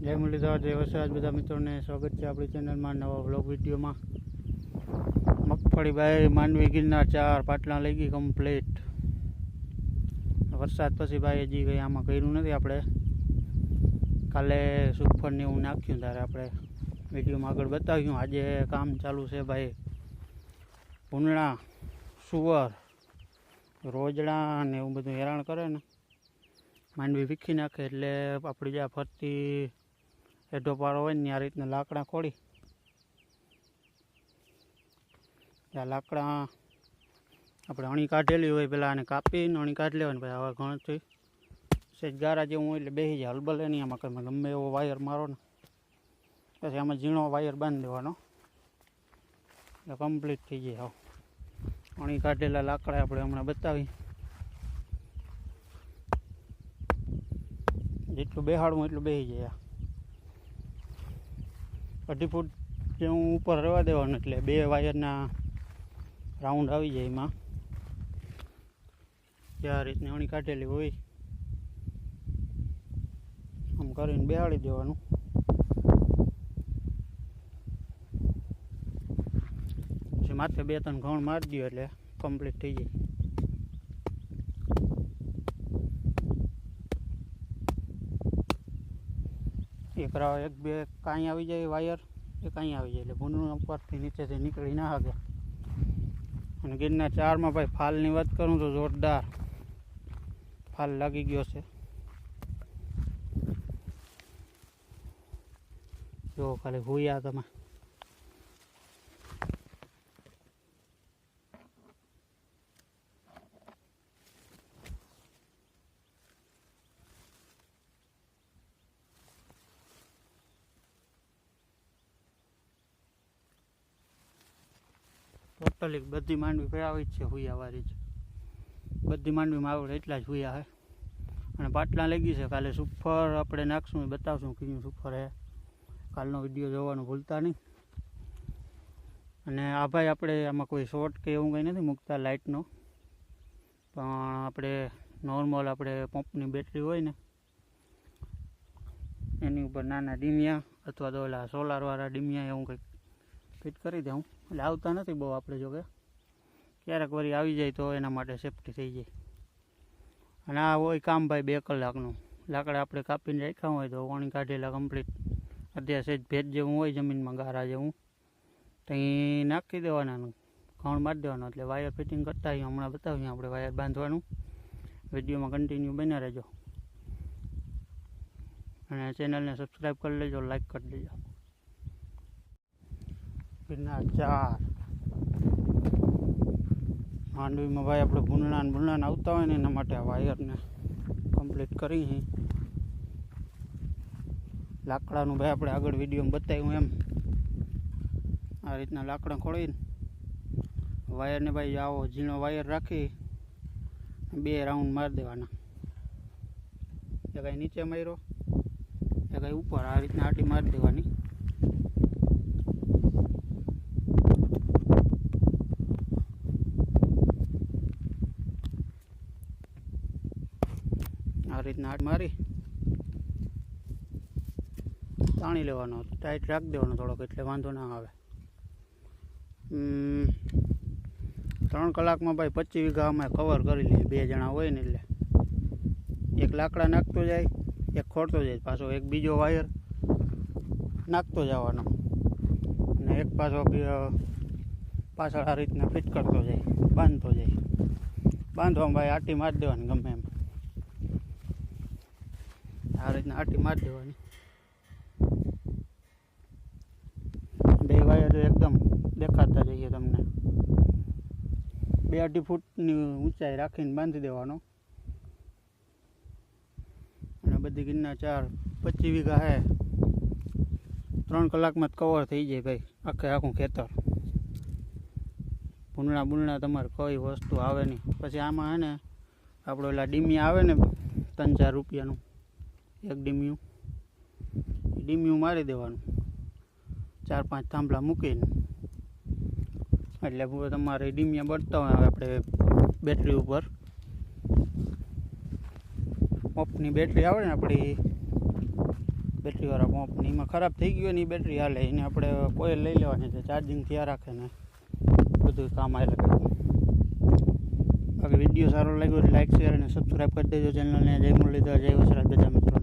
જય મુરલીધર, જય વરસાદ બધા મિત્રોને સ્વાગત છે આપણી ચેનલમાં નવા વ્લોગ વિડીયોમાં. મગફળી ભાઈ માંડવી ગિરનાર ચાર પાટલા લઈ ગઈ કમ્પ્લીટ વરસાદ પછી ભાઈ હજી કંઈ આમાં કર્યું નથી આપણે. કાલે સુખફળને એવું નાખ્યું ત્યારે આપણે વિડીયોમાં આગળ બતાવ્યું. આજે કામ ચાલુ છે ભાઈ. ભૂંડણા સુવર, રોજડા ને એવું બધું હેરાન કરે ને. માંડવી વીખી નાખે એટલે આપણી જ્યાં ફરતી એઢો પાડો હોય ને આ રીતના લાકડા ખોડી. આ લાકડા આપણે અણી કાઢેલી હોય પેલા આને કાપીને અણી કાઢી લેવાની, પછી હવે ઘણથી સેજ ગારા જેવું હોય એટલે બેસી જાય, હલબલે નહીં, આમાં કંઈ ગમે એવો વાયર મારો ને. પછી આમાં ઝીણો વાયર બાંધી દેવાનો. એટલે કમ્પ્લીટ થઈ જાય હવે અણી કાઢેલા લાકડા આપણે હમણાં બતાવી. જેટલું બેહાડવું એટલું બેસી જાય અઢી ફૂટ જેવું ઉપર રહેવા દેવાનું એટલે બે વાયરના રાઉન્ડ આવી જાય એમાં. જે આ રીતની અણી કાઢેલી હોય. આમ કરીને બેહાડી દેવાનું. માથે બે ત્રણ ઘઉં મારી દો એટલે કમ્પ્લીટ થઈ જાય. એક એક બે કાંઈ આવી જાય વાયર, એ કાંઈ આવી જાય. એટલે ભૂંડનું ઉપરથી નીચેથી નીકળી ના શકે. અને ગીરના ચારમાં ભાઈ ફાલની વાત કરું તો જોરદાર ફાલ લાગી ગયો છે. જો ખાલી હુયા તમે. ટોટલી બધી માંડવી ભાઈ આવી જ છે, હુયાવાળી જ. બધી માંડવીમાં આવડે એટલા જ હુયા હે. અને પાટલા લાગી છે, કાલે સુફર આપણે નાખશું બતાવશું કયું સુફર હે. કાલનો વીડિયો જોવાનું ભૂલતા નહીં. અને આ ભાઈ આપણે આમાં કોઈ શોર્ટ કે એવું કંઈ નથી મૂકતા લાઇટનો પણ આપણે નોર્મલ આપણે પંપની બેટરી હોય ને, એની ઉપર નાના ડીમિયા અથવા તો ઓલા સોલારવાળા ડીમિયા એવું કંઈક ફિટ કરી દઉં એટલે આવતા નથી બહુ આપણે જો કે. ક્યારેક વળી આવી જાય તો એના માટે સેફટી થઈ જાય. અને આ હોય કામ ભાઈ બે કલાકનું. લાકડા આપણે કાપીને રાખ્યા હોય તો વણી કાઢેલા કમ્પ્લીટ અત્યારે સેજ ભેજ જેવું હોય જમીનમાં ગારા જેવું. ત્યાં નાખી દેવાનાનું. ઘઉં મારી દેવાનું. એટલે વાયર ફિટિંગ કરતા આવીએ. હમણાં બતાવીએ આપણે વાયર બાંધવાનું. વિડીયોમાં કન્ટિન્યુ બન્યા રહેજો. અને ચેનલને સબસ્ક્રાઈબ કરી લેજો લાઈક કરી દેજો. ગિરનાર ચાર. માંડવીમાં ભાઈ આપણે ભૂંડણા ને ભૂંડણા આવતા હોય ને એના માટે આ વાયરને કમ્પ્લીટ કરી લાકડાનું ભાઈ આપણે આગળ વિડીયોમાં બતાવ્યું એમ. આ રીતના લાકડા ખોળીને વાયરને ભાઈ આવો ઝીણો વાયર રાખી બે રાઉન્ડ મારી દેવાના. એ કાંઈ નીચે માર્યો? એ કાંઈ ઉપર. આ રીતના આટી મારી દેવાની આ રીતના આટ મારી. તાણી લેવાનો ટાઈટ રાખી દેવાનો થોડોક, એટલે વાંધો ના આવે. ત્રણ કલાકમાં ભાઈ પચીસ વીઘા અમે કવર કરી લઈએ, બે જણા હોય ને એટલે. એક લાકડા નાખતો જાય, એક ખોડતો જાય, પાછો એક બીજો વાયર નાખતો જવાનો. અને એક પાછો પાછળ આ રીતના ફિટ કરતો જાય, બાંધતો જાય. બાંધવામાં ભાઈ આટી મારી દેવાની ગમે એમ. આ રીતના આટી મારી દેવાની. બે વાયર એકદમ દેખાતા જઈએ તમને. બે અઢી ફૂટની ઊંચાઈ રાખીને બાંધી દેવાનો. અને બધી ગિરના ચાર પચીસ વીઘા હે. ત્રણ કલાકમાં જ કવર થઈ જાય ભાઈ, આખે આખું ખેતર. ભૂંડણા બુંડણા તમારે કોઈ વસ્તુ આવે નહીં. પછી આમાં હે ને, આપણો ઓલા ડીમી આવે ને ત્રણ ચાર રૂપિયાનું એક ડીમિયું. ડીમિયું મારી દેવાનું. ચાર પાંચ થાંભલા મૂકીને. એટલે તમારે ડીમિયા બળતા હોય આપણે બેટરી ઉપર. પંપની બેટરી આવે ને આપણી, બેટરીવાળા પંપ એમાં ખરાબ થઈ ગયો ને બેટરી હાલે, એને આપણે કોઈલ લઈ લેવાની છે ચાર્જિંગ થયા રાખે ને. બધું કામ આવે બાકી વીડિયો સારો લાગ્યો લાઈક શેર અને સબસ્ક્રાઈબ કરી દેજો ચેનલને જય મુરલીધર, જય વસરાજ બધા મિત્રો.